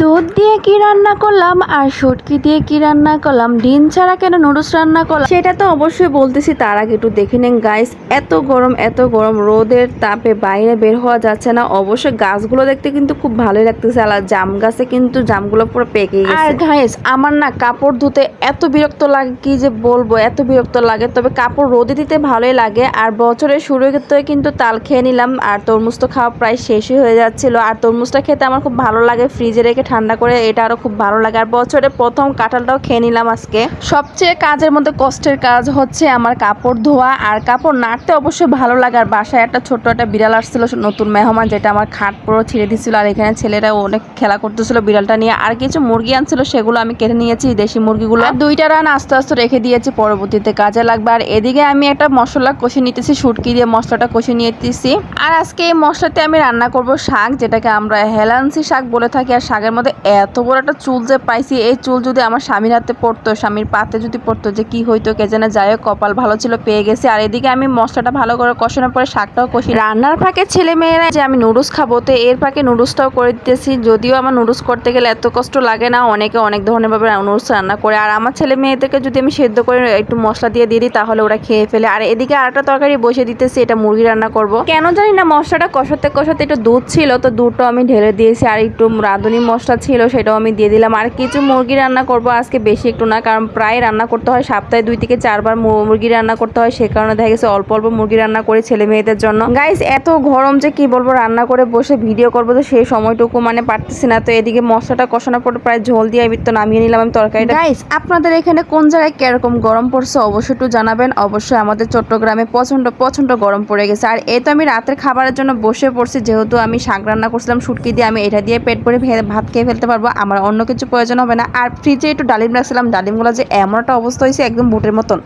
দুধ দিয়ে কি রান্না করলাম আর শুটকি দিয়ে কি রান্না করলাম? ডিম ছাড়া কেন নুডলস রান্না করলাম? সেটা তো অবশ্যই বলতেছি, তার আগে একটু দেখে নেন গাইস এত গরম এত গরম, রোদের তাপে বাইরে বের হওয়া যাচ্ছে না। অবশ্যই গাছগুলো দেখতে কিন্তু খুব ভালোই লাগতেছে আর জাম গাছে কিন্তু জামগুলো পুরো পেকে গেছে। আর গাইস আমার না কাপড় ধুতে এত বিরক্ত লাগে, কি যে বলব, এত বিরক্ত লাগে। তবে কাপড় রোদে দিতে ভালোই লাগে, আর বছরের শুরু শুরুতে কিন্তু তাল খেয়ে নিলাম, আর তরমুজ তো খাওয়া প্রায় শেষই হয়ে যাচ্ছিল। আর তরমুজটা খেতে আমার খুব ভালো লাগে ফ্রিজে রেখে ঠান্ডা করে এটা আরও খুব ভালো লাগে। আর বছরে প্রথম কাঁঠালটাও খেয়ে নিলাম আজকে। সবচেয়ে কাজের মধ্যে কষ্টের কাজ হচ্ছে আমার কাপড় ধোয়া আর কাপড় নাড়তে অবশ্যই ভালো লাগে। আর বাসায় একটা ছোট্ট একটা বিড়াল আসছিল নতুন মেহমান যেটা আমার খাট পুরো ছিঁড়ে দিছিল। আর এখানে ছেলেরা অনেক খেলা করতেছিল বিড়ালটা নিয়ে। আর কিছু মুরগি আনছিল সেগুলো আমি কেটে নিয়েছি দেশি মুরগিগুলো। আর দুইটা রান আস্তে আস্তে রেখে দিয়েছি পরবর্তীতে কাজে লাগবে। আর এদিকে আমি একটা মশলা কষে নিতেছি সুটকি দিয়ে মশলাটা কষে নিতেছি। আর আজকে এই মশলাতে আমি রান্না করব শাক যেটাকে আমরা হেলান্সি শাক বলে থাকি। আর শাকের মধ্যে এত বড় একটা চুল যে পাইছি, এই চুল যদি আমার স্বামীর হাতে পড়তো, স্বামীর পাতে যদি পড়তো, যে কি হইতো কে জানে, যাই হোক, কপাল ভালো ছিল, পেয়ে গেছে। আর এদিকে আমি মশলাটা ভালো করে কষানোর পরে শাকটাও কষি রান্নার ফাঁকে ছেলে মেয়েরা যে আমি নুডলস খাব, তো এর ফাঁকে নুডলসটাও করে দিতেছি। যদিও আমার নুডলস করতে গেলে এত কষ্ট লাগে না, অনেকে অনেক ধরনের ভাবে নুডলস রান্না করে। আর আমার ছেলে মেয়েদেরকে যদি আমি সেদ্ধ করে একটু মশলা দিয়ে দিয়ে দিই, তাহলে ওরা খেয়ে ফেলে। আর এদিকে আরেকটা তরকারি বসে দিতেছি, এটা মুরগি রান্না করব। কেন জানি না, মশলাটা কষাতে কষাতে একটু দুধ ছিল, তো দুধটাও আমি ঢেলে দিয়েছি। আর একটু রাঁধুনি মশলা ছিল সেটাও আমি দিয়ে দিলাম। আর কিছু মুরগি রান্না করব, আজকে বেশি একটু না, কারণ প্রায় রান্না করতে হয় সপ্তাহে দুই থেকে চারবার মুরগি রান্না করতে হয়, সে কারণে দেখা গেছে অল্প অল্প মুরগি রান্না করে ছেলে মেয়েদের জন্য। গাইস এত গরম যে কি বলব, রান্না করে বসে ভিডিও করব তো সেই সময়টুকু মানে পারতেছি না। তো এদিকে মশলাটা কষানোর পর প্রায় ঝোল দিয়ে আমি তো নামিয়ে নিলাম, আমি তরকারিটা গাইস আপনাদের এখানে কোন জায়গায় কীরকম গরম পড়ছে অবশ্যই একটু জানাবেন। অবশ্যই আমাদের চট্টগ্রামে প্রচণ্ড প্রচণ্ড গরম পড়ে গেছে। আর এই তো আমি রাতের খাবারের জন্য বসে পড়ছি, যেহেতু আমি শাক রান্না করছিলাম, শুটকি দিয়ে আমি এটা দিয়ে পেট ভরে ভে- ভাত খেয়ে ফেলতে পারব, আমার অন্য কিছু প্রয়োজন হবে না। আর ফ্রিজে একটু ডালিম রাখছিলাম, ডালিমগুলো যে এমন একটা অবস্থা হয়েছে, একদম বুটের মতন।